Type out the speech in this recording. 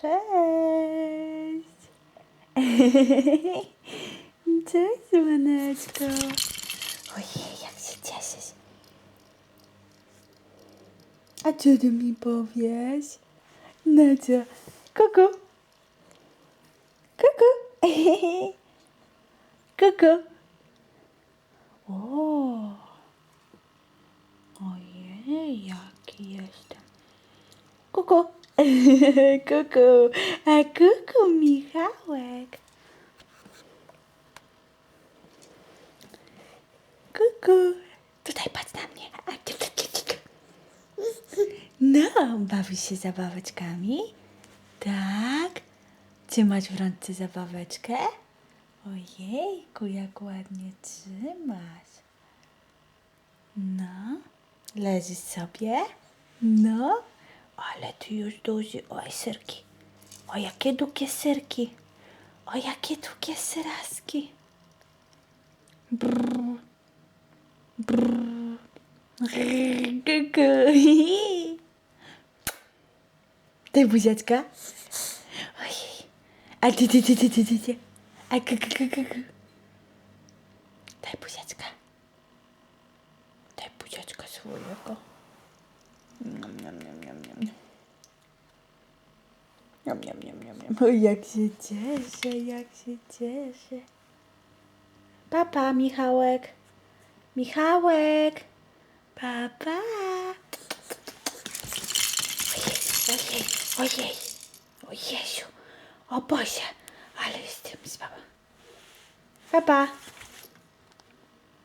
Cześć. Cześć, słoneczko. Ojej, jak się cieszysz. A co ty mi powiesz? Co? Kuku. Kuku. Kuku. O. Ojej, jaki jestem. Kuku. kuku. A kuku, Michałek. Kuku. Tutaj patrz na mnie. No, bawisz się zabaweczkami? Tak. Masz w ręce zabaweczkę? Ojejku, jak ładnie trzymasz. No, leżysz sobie? No, ale ty już duży. Oj, serki. O, jakie długie serki. O, jakie długie seraski. Brrr. Brrr. Daj buziaczka. Ojej. A ty, ty, ty, ty, ty, ty, ty. A ku, ku, ku, ku. Daj buziaczka. Daj buziaczka swojego. Niam, niam, niam, niam, niam. Niam, niam, niam, niam, jak się cieszę, jak się cieszę. Papa, Michałek. Michałek. Papa. Ojej, ojej, ojej. O Jezu. O Boże, ale jestem słaba. Papa.